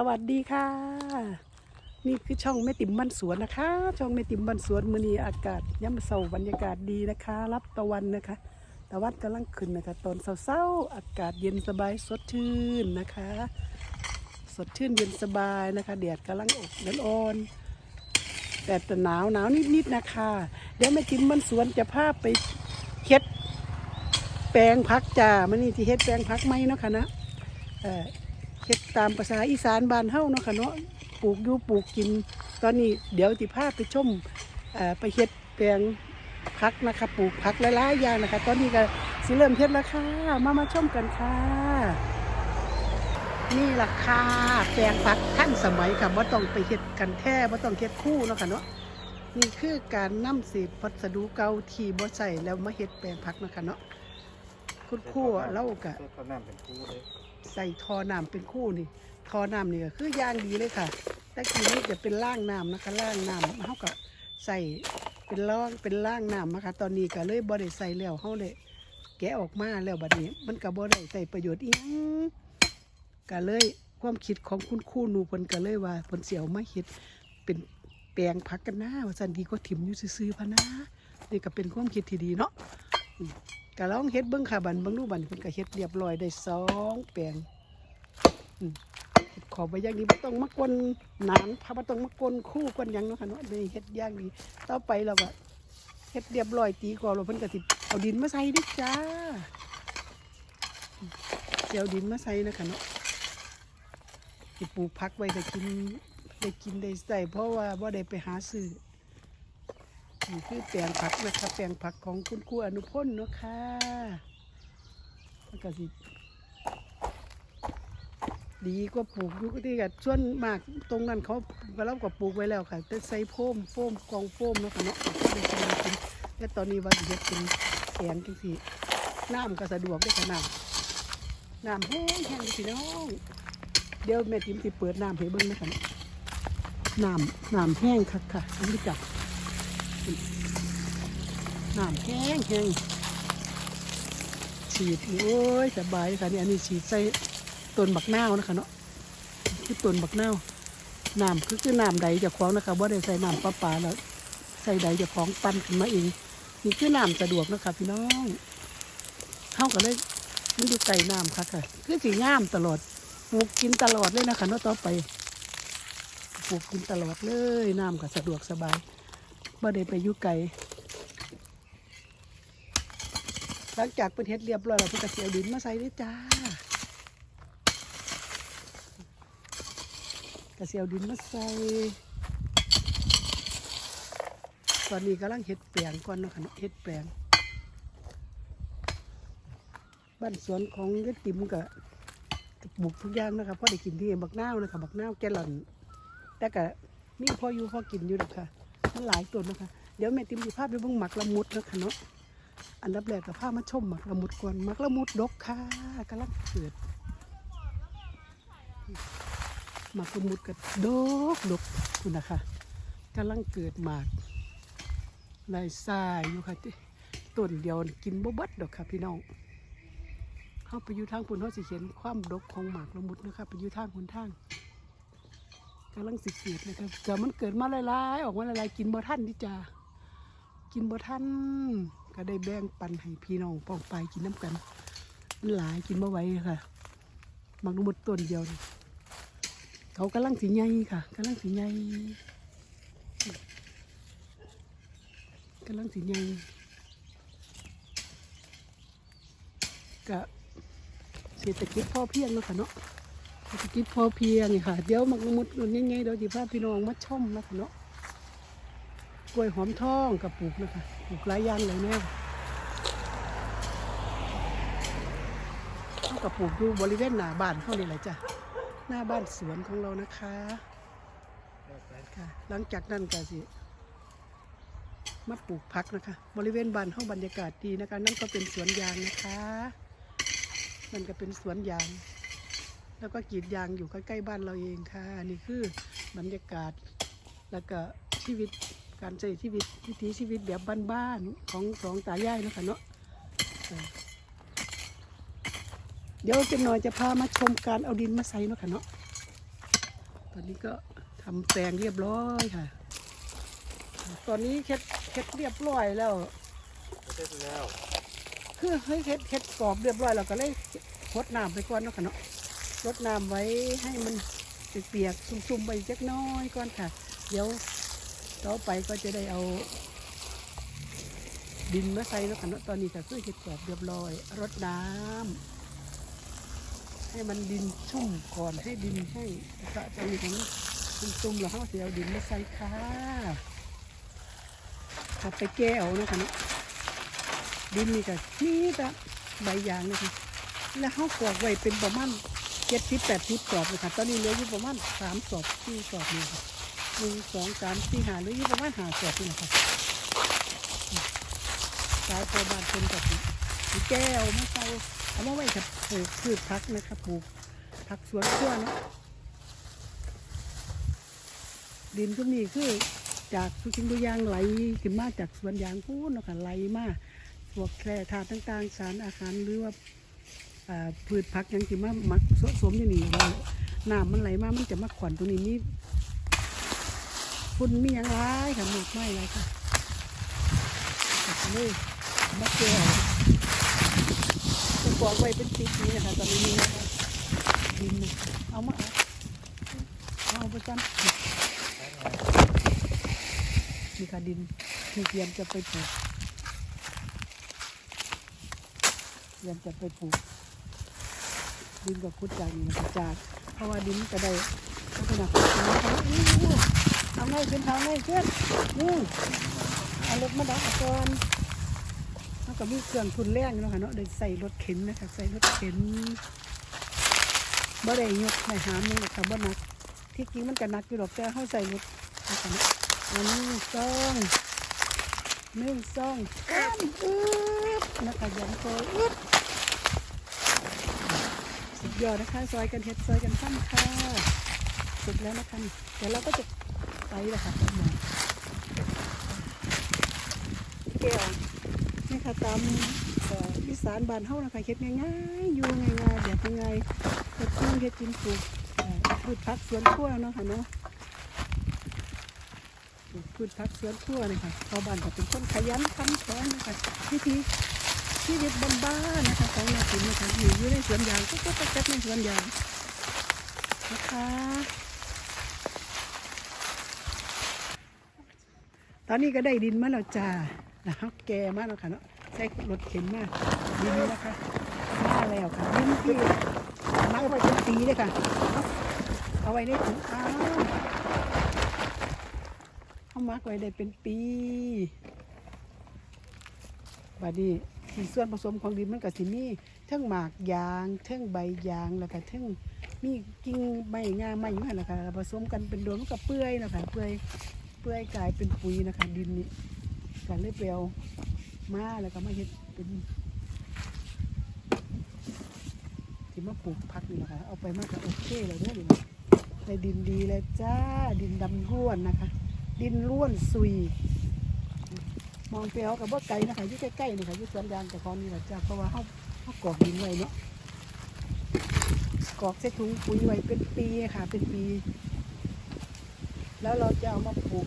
สวัสดีค่ะ นี่คือช่องแม่ติ๋มบ้านสวนนะคะ ช่องแม่ติ๋มบ้านสวนมือนีอากาศย่ำเสาบรรยากาศดีนะคะ รับตะวันนะคะตะวันกำลังขึ้นนะคะ ตอนเช้าๆอากาศเย็นสบายสดชื่นนะคะ สดชื่นเย็นสบายนะคะแดดกำลังอกเดนอ่อนแต่แต่หนาวหนาวนิดๆนะคะ เดี๋ยวแม่ติ๋มบ้านสวนจะพาไปเฮ็ดแปลงพักจ้ามันนี่ที่เฮ็ดแปลงพักไหมเนาะค่ะนะเอ่อ เฮ็ดตามภาษาอีสานบ้านเฮาเนาะค่ะเนาะปลูกอยู่ปลูกกิน ตอนนี้เดี๋ยวสิพาไปชมเอ่อไปเฮ็ดแปลงผักนะคะปลูกผักหลายๆอย่างนะคะ ตอนนี้ก็สิเริ่มเฮ็ดแล้วค่ะมามาชมกันค่ะ นี่ล่ะค่ะแปลงผักท่านสมัยค่ะบ่ต้องไปเฮ็ดกันแท้บ่ต้องเฮ็ดคู่เนาะค่ะเนาะนี่คือการนำเศษวัสดุเก่าที่บ่ใช้แล้วมาเฮ็ดแปลงผักนะคะเนาะคุณครูเล่าก็ ใส่ทอน้ำเป็นคู่นี่ ทอน้ำนี่ก็คือย่างดีเลยค่ะแต่กี้นี่จะเป็นล่างน้ำนะคะล่างน้ำเขาก็ใส่เป็นล่องเป็นล่างน้ำนะคะ ตอนนี้ก็เลยบ่ได้ใส่แล้วเขาเลยแกะออกมาแล้วบัดนี้ มันก็บ่ได้ใส่ประโยชน์อีหยังก็เลยความคิดของคุณครูหนูเพิ่นก็เลยว่าเพิ่นสิเอามาเฮ็ดเป็นแปลงผักกันหนะว่าซั่นดีก็ถิ่มอยู่ซื่อๆพะนะนี่ก็เป็นความคิดที่ดีเนาะ ก็ลองเฮ็ดเบิ่งค่ะบันเบิ่งดูบันเพิ่นก็เฮ็ดเรียบร้อยได้สองแปลงขอไปอย่างนี้ไม่ต้องมากวนหนานพาไม่ต้องมากวนคู่กวนยังเนาะค่ะเนาะได้เฮ็ดย่างนี้ต่อไปเราก็เฮ็ดเรียบร้อยตีกรอบเราเพิ่นก็สิเอาดินมาใส่ดิจ้าเอาดินมาใส่นะคะเนาะสิปลูกผักไว้ได้กินได้กินได้ใส่เพราะว่าบ่ได้ไปหาซื้อ นี่คือแปลงผักนะคะแปลงผักของคุณครูอนุพลเนาะค่ะแล้วก็สิดีกว่าปลูกอยู่ที่กับส่วนมากตรงนั้นเขาก็เล่ากับปลูกไว้แล้วค่ะแต่ใส่โฟมโฟมกองโฟมเนาะค่ะเนาะก็เลยใส่มากินแต่ตอนนี้ว่าจะเฮ็ดเป็นแสนจังซี่น้ำก็สะดวกได้วยค่ะน้ำน้ำแห้งแห้งพี่น้องเดี๋ยวแม่ติ๋มสิเปิดน้ำให้เบิ่งนะคะน้ำน้ำแห้งค่ะค่ะอันนี้จับ น้ำแห้งแห้งฉีดโอ้ยสบายค่ะนี่อันนี้ฉีดใส่ต้นบักนาวนะคะเนาะคือต้นบักนาวน้ำคือคือน้ำใดเจะคลองนะคะว่าได้ใส่น้ำประปาแล้วใส่ใดเจะคลองปั้นขึ้นมาเองนี่คือน้ำสะดวกนะคะพี่น้องเข้ากันเลยมันอยู่ไก่น้ำค่ะค่ะ คือสีงามตลอดปลูกกินตลอดเลยนะคะเนาะต่อไปปลูกกินตลอดเลยน้ำก็สะดวกสบายว่าได้ไปอยู่ไก่ หลังจากเป็นเฮ็ดเรียบร้อยแล้วเพิ่นก็สิเอาดินมาใส่ด้วยจ้ากระเสียวดินมาใส่ตอนนี้กำลังเฮ็ดแปลงก่อนเนาะค่ะเนาะเฮ็ดแปลง บ้านสวนของยายติ๋มก็ปลูกทุกอย่างนะคะเพราะได้กินที่บักนาวนะคะบักนาวแกลอนแต่ก็มีพ่ออยู่พ่อกินอยู่นะคะมันหลายต้นนะคะ เดี๋ยวแม่ติ๋มสิพาไปเบิ่งหมักละมุดนะคะเนาะ อันดับแรกก็พามาชมหมักละมุดก่อนหมักละมุดดกค่ะกำลังเกิดหมากละมุดก็ดกดกคุณนะคะกำลังเกิดหมากลายทรายอยู่ค่ะที่ต้นเดียวกินบ่เบิดดอกค่ะพี่น้องเข้าไปอยู่ทางพุ่นเขาสิเห็นความดกของหมากละมุดนะคะไปอยู่ทางคนทางกำลังสิเกิดนะคะแต่มันเกิดมาหลายๆออกมาหลายๆกินบ่ทันดิจ้ากินบ่ทัน ก็ได้แบ่งปันให้พี่น้องปองไปกินน้ำกัน มันหลายกินบ่ไหวค่ะมากละมุดต้นเดียว เขากำลังสีใหญ่ค่ะกำลังสีใหญ่กำลังสีใหญ่กะเศรษฐกิจพ่อเพียงเนาะค่ะเนาะเศรษฐกิจพ่อเพียงค่ะ เดี๋ยวมักมุดนุ่นยังไงเดี๋ยวจีพาพี่น้องมาช่อมนะคะเนาะกล้วยหอมทองกับปลูกนะคะ ปลูกหลายอย่างเลยแน่เขากับปลูกอยู่บริเวณหน้าบ้านเขานี่แหละจ้ะ หน้าบ้านสวนของเรานะคะค่ะ หลังจากนั้นก็สิมาปลูกพักนะคะ บริเวณบ้านห้องบรรยากาศดีนะคะ นั่นก็เป็นสวนยางนะคะมันก็เป็นสวนยาง แล้วก็กรีดยางอยู่ใกล้ๆบ้านเราเองค่ะ นี่คือบรรยากาศแล้วก็ชีวิต การใช้ชีวิตวิถีชีวิตแบบบ้านๆของสองตายายนะคะเนาะเดี๋ยวจะหน่อยจะพามาชมการเอาดินมาใส่เนาะค่ะเนาะตอนนี้ก็ทำแปลงเรียบร้อยค่ะ ตอนนี้เฮ็ดเฮ็ดเรียบร้อยแล้วเสร็จแล้วคือเฮ้ยเฮ็ดเฮ็ดกรอบเรียบร้อยเราก็เลยรดน้ำไปก่อนเนาะค่ะเนาะรดน้ำไว้ให้มันเปียกๆชุ่มๆไปจักน้อยก่อนค่ะ เดี๋ยว ต่อไปก็จะได้เอา ดินมาใส่เนาะค่ะเนาะตอนนี้ก็คือเฮ็ดกรอบเรียบร้อยรดน้ำให้มันดินชุ่มก่อนให้ดินแห้งแล้วก็ตอนนี้มันชุ่มๆแล้วเขาเสิเอาดินมาใส่ค่ะขับไปแก้เอาเนะคะเนาะดินนี่ก็มีแต่ใบยางนะคะแล้วเขากรอกไว้เป็นประมาณเจ็ดสิบแปดสิบกรอบเลยค่ะตอนนี้เหลืออยู่ประมาณสามกรอบสี่กรอบนี่ค่ะ หนึ่งสองสามสี่หาหลือยู่ประมาณห้ากรอบนี่แหละค่ะสายพอบานเป็นกับมีแก้วมะเซาเอามาไว้กับปลูกพืชพักนะคะปลูกผักสวนครัวเนาะดินทุกนี้คือจากทุกสิ่งทุกอย่างไหลขึ้นมาจากสวนยางพูนเนาะค่ะไหลมาพวกแคร่ธาตุต่างๆ สารอาหารหรือว่าพืชผักยังที่มามักสะสมอยู่นี่น้ำมันไหลมามันจะมาขวัญตัวนี้มี ฝุ่นมีอย่างไรค่ะหมากไม้ไรค่ะเลยมาเกลียวจะกรอกไว้เป็นปีนี้นะคะตอนนี้นะคะดินเอามาเอาไปกันนี่ค่ะดินที่เตรียมจะไปปลูกเตรียมจะไปปลูกดินกับคุดจากนี่นะจากเพราะว่าดินมันก็ได้ลักษณะของมัน เขาไงขึ้นทำไงขึ้นนี่เอารถมาดักก่อนแล้วก็มีเครื่องทุนแรงอยู่เนาะค่ะเนาะเดี๋ยวใส่รถเข็นนะคะใส่รถเข็นบ่ได้ยกไม่หามนี่แหละค่ะบ่หนัก ที่จริงมันก็หนักอยู่หรอกแต่เขาใส่รถนะคะเนาะอันนี้ต้องหนึ่งสองสามอึ๊บนะคะยันโคอึ๊บสุดยอดนะคะซอยกันเฮ็ดซอยกันซ้ำค่ะสุดแล้วนะคะเดี๋ยวเราก็จะ ไปแล้วค่ะตามหมอแก้วนี่ค่ะตามอีสานบ้านเฮานะคะเฮ็ดง่ายๆอยู่ง่ายๆแบบง่ายๆเฮ็ดกินเฮ็ดกินปลูกพืชผักสวนครัวเนาะค่ะเนาะพืชผักสวนครัวเลยค่ะชาวบ้านก็เป็นคนขยันทำแข็งนะคะวิธีชีวิตบ้านๆนะคะของนาสินนะคะอยู่ในสวนยางก็ก็ก็ในสวนยางนะคะ ตอนนี้ก็ได้ดินมาแล้วจ้านะครับแก่มาแล้วค่ะเนาะใช้รถเข็นมากดินนี้นะคะมาแล้วค่ะดินที่มักไว้เป็นปีเลยค่ะ เอาไว้ในถุงอ้าวเขามักไว้ได้เป็นปีบัดนี้ที่ส่วนผสมของดินมันก็สิมีเทั้งหมากยางเทั้งใบยางแล้วก็เทั้งมีกิ่งไม้งาไม้อยู่หั่นะคะผสมกันเป็นดวงมันก็เปื่อยนะค่ะเปื่อย เปื่อยกลายเป็นปุ๋ยนะคะ ดินนี้กันเลยเปลวมาแล้วก็มาเฮ็ดเป็นที่มาปลูกพักนี่นะคะ เอาไปมากก็โอเคเลยเด้อนี่นะได้ดินดีเลยจ้า ดินดำร่วนนะคะ ดินร่วนซุย มองไปเอากับว่าไก่นะคะอยู่ใกล้ๆนี่ค่ะอยู่สวนยางแต่คอนนี่แหละจ้าเพราะว่าเขาเขากรอกดินไว้เนาะกรอกใส่ถุงปุ๋ยไว้เป็นปีค่ะ เป็นปี แล้วเราจะเอามาปลูก